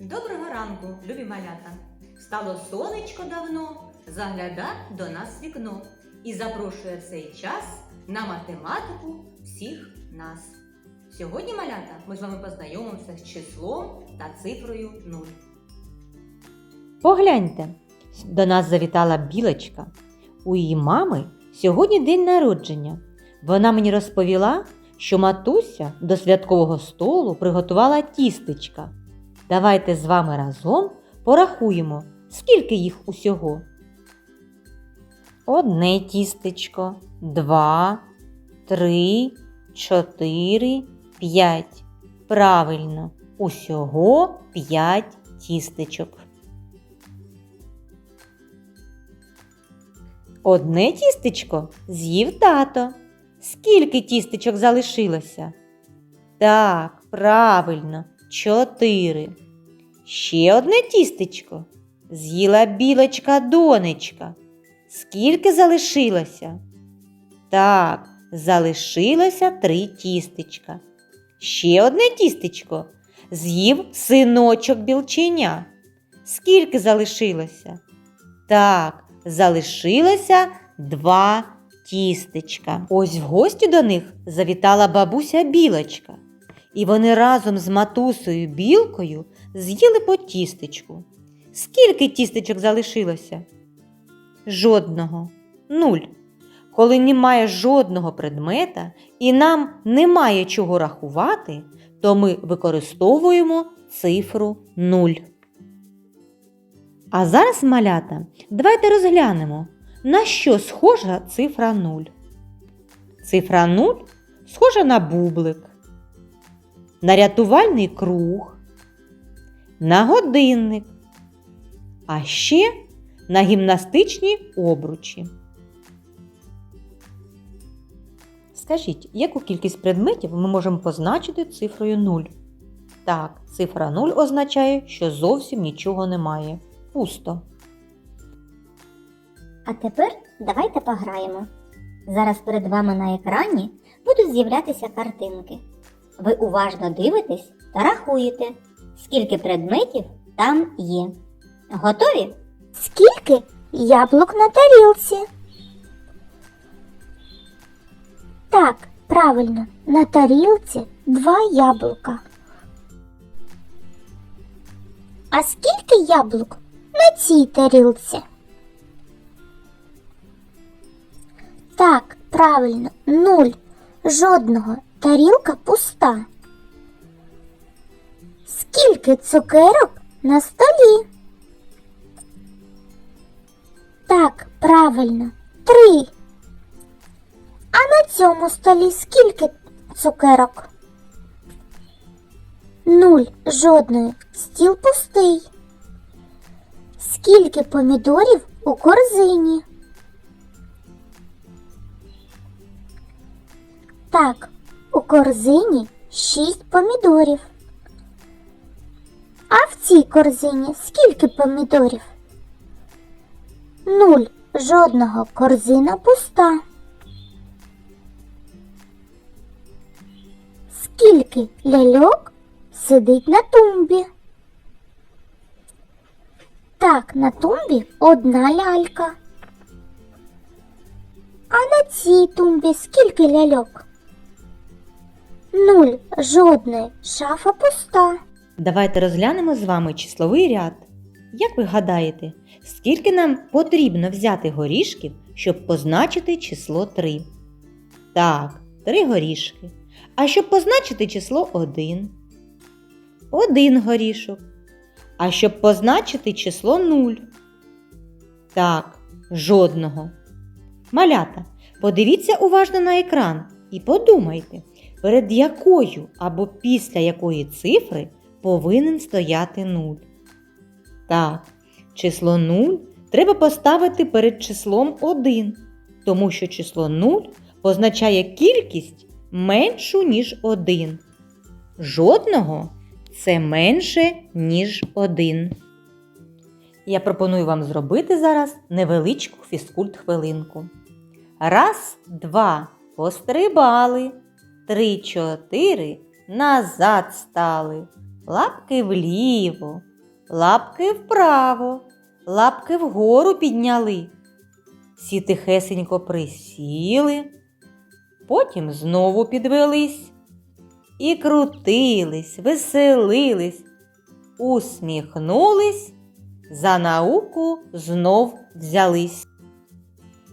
Доброго ранку, любі малята! Стало сонечко давно, загляда до нас вікно і запрошує в цей час на математику всіх нас. Сьогодні, малята, ми з вами познайомимося з числом та цифрою 0. Погляньте, до нас завітала білочка. У її мами сьогодні день народження. Вона мені розповіла, що матуся до святкового столу приготувала тістечка. Давайте з вами разом порахуємо, скільки їх усього. Одне тістечко, два, три, чотири, п'ять. Правильно, усього п'ять тістечок. Одне тістечко з'їв тато. Скільки тістечок залишилося? Так, правильно, чотири. Ще одне тістечко. З'їла білочка донечка. Скільки залишилося? Так, залишилося три тістечка. Ще одне тістечко. З'їв синочок білченя. Скільки залишилося? Так, залишилося два тістечка. Ось в гості до них завітала бабуся білочка. І вони разом з матусею білкою з'їли по тістечку. Скільки тістечок залишилося? Жодного. Нуль. Коли немає жодного предмета і нам немає чого рахувати, то ми використовуємо цифру 0. А зараз, малята, давайте розглянемо, на що схожа цифра 0. Цифра 0 схожа на бублик, на рятувальний круг, на годинник, а ще на гімнастичні обручі. Скажіть, яку кількість предметів ми можемо позначити цифрою 0? Так, цифра 0 означає, що зовсім нічого немає. Пусто. А тепер давайте пограємо. Зараз перед вами на екрані будуть з'являтися картинки. Ви уважно дивитесь та рахуєте, скільки предметів там є. Готові? Скільки яблук на тарілці? Так, правильно, на тарілці два яблука. А скільки яблук на цій тарілці? Так, правильно, нуль. Жодного. Тарілка пуста. Скільки цукерок на столі? Так, правильно, три. А на цьому столі скільки цукерок? Нуль, жодної. Стіл пустий. Скільки помідорів у корзині? Так, корзині шість помідорів. А в цій корзині скільки помідорів? Нуль. Жодного корзина пуста. Скільки ляльок сидить на тумбі? Так, на тумбі одна лялька. А на цій тумбі скільки ляльок? Нуль. Жодної. Шафа пуста. Давайте розглянемо з вами числовий ряд. Як ви гадаєте, скільки нам потрібно взяти горішків, щоб позначити число 3? Так, 3 горішки. А щоб позначити число 1? Один горішок. А щоб позначити число 0? Так, жодного. Малята, подивіться уважно на екран і подумайте, перед якою або після якої цифри повинен стояти 0. Так, число 0 треба поставити перед числом 1, тому що число 0 позначає кількість меншу, ніж 1. Жодного це менше, ніж 1. Я пропоную вам зробити зараз невеличку фізкульт-хвилинку. Раз, два, пострибали. Три, чотири, назад стали. лапки вліво, лапки вправо, лапки вгору підняли. Всі тихесенько присіли, потім знову підвелись і крутились, веселились, усміхнулись, за науку знов взялись.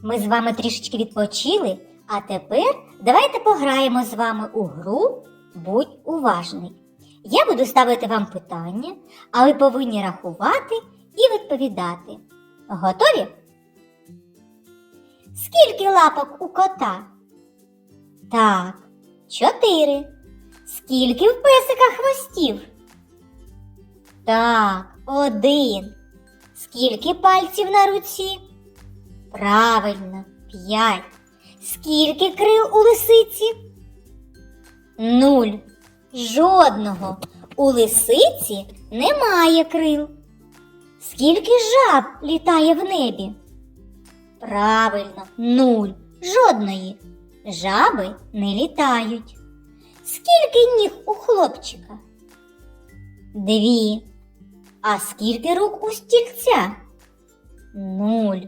Ми з вами трішечки відпочили, а тепер давайте пограємо з вами у гру Будь уважний. Я буду ставити вам питання, а ви повинні рахувати і відповідати. Готові? Скільки лапок у кота? Так, чотири. Скільки в песика хвостів? Так, один. Скільки пальців на руці? Правильно, п'ять. Скільки крил у лисиці? Нуль. Жодного. У лисиці немає крил. Скільки жаб літає в небі? Правильно, нуль. Жодної. Жаби не літають. Скільки ніг у хлопчика? Дві. А скільки рук у стільця? Нуль.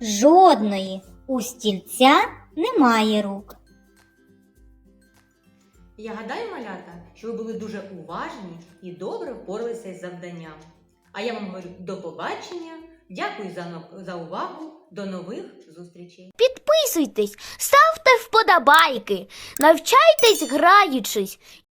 Жодної. У стільця немає рук. Я гадаю, малята, що ви були дуже уважні і добре впоралися із завданням. А я вам говорю до побачення. Дякую за, за увагу. До нових зустрічей. Підписуйтесь, ставте вподобайки, навчайтесь граючись